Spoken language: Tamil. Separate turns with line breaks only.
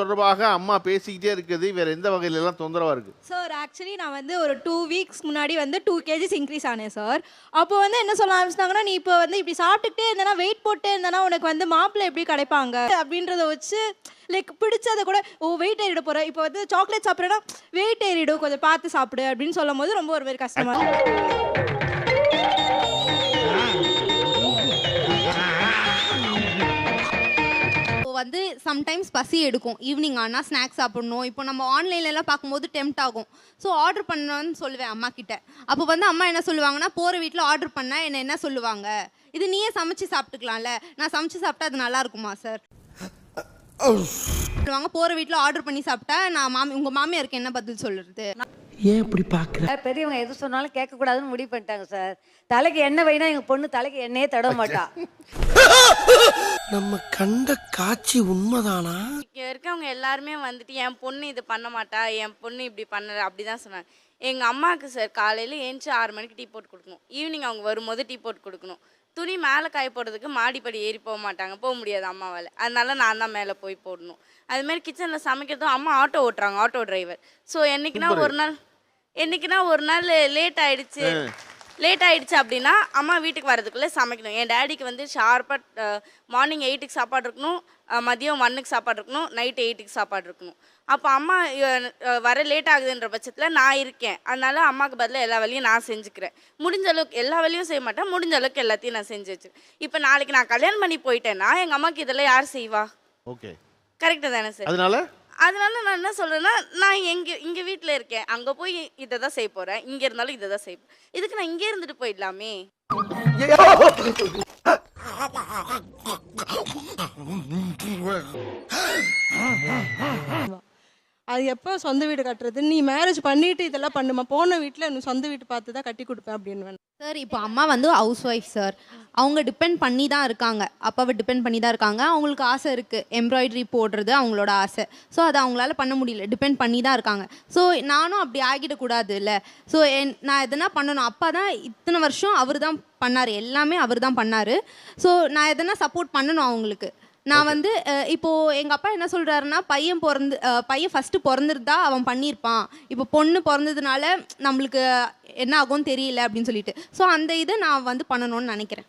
தொடர்பாக அம்மா பேசிக்கிட்டே இருக்குது. வேற எந்த வகையில எல்லாம் தொந்தரவா இருக்கு?
சார் ஆக்சுவலி நான் வந்து ஒரு டூ வீக்ஸ் முன்னாடி வந்து டூ கேஜிஸ் இன்க்ரீஸ் ஆனேன் சார் அப்போ வந்து என்ன சொல்ல ஆரம்பிச்சிட்டாங்கன்னா நீ இப்போ வந்து இப்படி சாப்பிட்டுக்கிட்டே இருந்தனா வெயிட் போட்டே இருந்தனா உனக்கு வந்து மாப்பிள்ளை எப்படி கிடைப்பாங்க? அப்படின்றத வச்சு லைக் பிடிச்சதை கூட ஓ வெயிட் ஏறிட போற. இப்போ வந்து சாக்லேட் சாப்பிட்றேன்னா வெயிட் ஏறிடும் கொஞ்சம் பார்த்து சாப்பிடு. அப்படின்னு சொல்லும் போது ரொம்ப ஒரு மாதிரி கஷ்டமா
சம்டைம்ஸ் பசி எடுக்கும். ஈவினிங் ஆனால் ஸ்நாக்ஸ் சாப்பிடணும். இப்போ நம்ம ஆன்லைன்லலாம் பார்க்கும்போது டெம்ட் ஆகும். ஸோ ஆர்டர் பண்ணணும்னு சொல்லுவேன் அம்மா கிட்ட. அப்போ வந்து அம்மா என்ன சொல்லுவாங்கன்னா போகிற வீட்டில் ஆர்டர் பண்ணால் என்ன என்ன சொல்லுவாங்க? இது நீயே சமைச்சு சாப்பிட்டுக்கலாம்ல. நான் சமைச்சு சாப்பிட்டா அது நல்லா இருக்குமா சார் சொல்லுவாங்க போகிற வீட்டில் ஆர்டர் பண்ணி சாப்பிட்டா நான் மாமி உங்கள் மாமியாருக்கு என்ன பதில் சொல்லுறது
ஏன் இப்படி பாக்குற
பெரியவங்க எது சொன்னாலும் கேட்கக்கூடாதுன்னு முடிவு பண்ணிட்டாங்க சார் தலைக்கு எண்ணெய் வைனா எங்கள் பொண்ணு தலைக்கு எண்ணெயே தடவ மாட்டா.
நம்ம கண்ட காட்சி உண்மைதானா?
இங்கே இருக்கவங்க எல்லாருமே வந்துட்டு என் பொண்ணு இது பண்ண மாட்டா என் பொண்ணு இப்படி பண்ணல அப்படி தான் சொன்னாங்க. எங்கள் அம்மாவுக்கு சார் காலையில் ஏஞ்சி ஆறு மணிக்கு டீ போட்டு கொடுக்கணும். ஈவினிங் அவங்க வரும்போது டீ போட்டு கொடுக்கணும். துணி மேலே காய போடுறதுக்கு மாடிப்படி ஏறி போக மாட்டாங்க. போக முடியாது அம்மாவால் அதனால நான் தான் மேலே போய் போடணும். அதுமாரி கிச்சனில் சமைக்கிறதும் அம்மா ஆட்டோ ஓட்டுறாங்க ஆட்டோ டிரைவர் ஸோ என்னைக்குனா ஒரு நாள் என்னைக்குனா ஒரு நாள் லேட் ஆயிடுச்சு. லேட் ஆயிடுச்சு அப்படின்னா அம்மா வீட்டுக்கு வரதுக்குள்ளே சமைக்கணும். என் டேடிக்கு வந்து ஷார்ப்பாக மார்னிங் எயிட்டுக்கு சாப்பாடு இருக்கணும் மதியம் ஒன்னுக்கு சாப்பாடு இருக்கணும் நைட் எயிட்டுக்கு சாப்பாடு இருக்கணும். அப்போ அம்மா வர லேட் ஆகுதுன்ற பட்சத்தில் நான் இருக்கேன். அதனால அம்மாவுக்கு பதிலாக எல்லா வேலையும் நான் செஞ்சுக்கிறேன். முடிஞ்ச அளவுக்கு எல்லா வேலையும் செய்ய மாட்டேன். முடிஞ்ச அளவுக்கு எல்லாத்தையும் நான் செஞ்சு வச்சுருக்கேன். இப்போ நாளைக்கு நான் கல்யாணம் பண்ணி போயிட்டேன்னா எங்கள் அம்மாவுக்கு இதெல்லாம் யார் செய்வா?
ஓகே
கரெக்டு தானே சார்
அதனால?
அதனால நான் என்ன சொல்கிறேன்னா நான் எங்கே இங்கே வீட்டில் இருக்கேன். அங்கே போய் இதை தான் செய்ய போகிறேன் இங்கே இருந்தாலும் இதை தான் செய்ய இதுக்கு நான் இங்கே இருந்துட்டு போயிடலாமே.
அது எப்போ சொந்த வீடு கட்டுறது நீ மேரேஜ் பண்ணிட்டு இதெல்லாம் பண்ணுமா? போன வீட்டில் இன்னும் சொந்த வீட்டு பார்த்து தான் கட்டி கொடுப்பேன் அப்படின்னு
சார் இப்போ அம்மா வந்து ஹவுஸ் ஒய்ஃப் சார் அவங்க டிபெண்ட் பண்ணி தான் இருக்காங்க. அப்பாவை டிபெண்ட் பண்ணி தான் இருக்காங்க. அவங்களுக்கு ஆசை இருக்குது எம்ப்ராய்டரி போடுறது அவங்களோட ஆசை. ஸோ அதை அவங்களால பண்ண முடியல. டிபெண்ட் பண்ணி தான் இருக்காங்க. ஸோ நானும் அப்படி ஆகிடக்கூடாது இல்லை. ஸோ என் நான் எதனா பண்ணணும். அப்பா தான் இத்தனை வருஷம் அவர் தான் பண்ணார். எல்லாமே அவர் தான் பண்ணார். ஸோ நான் எதனா சப்போர்ட் பண்ணணும் அவங்களுக்கு. நான் வந்து இப்போ எங்க அப்பா என்ன சொல்றாருன்னா பையன் பிறந்து பையன் ஃபர்ஸ்ட் பிறந்திருந்தா அவன் பண்ணியிருப்பான் இப்போ பொண்ணு பிறந்ததுனால நம்மளுக்கு என்ன ஆகும்னு தெரியல அப்படின்னு சொல்லிட்டு. ஸோ அந்த இதை நான் வந்து பண்ணணும்னு நினைக்கிறேன்.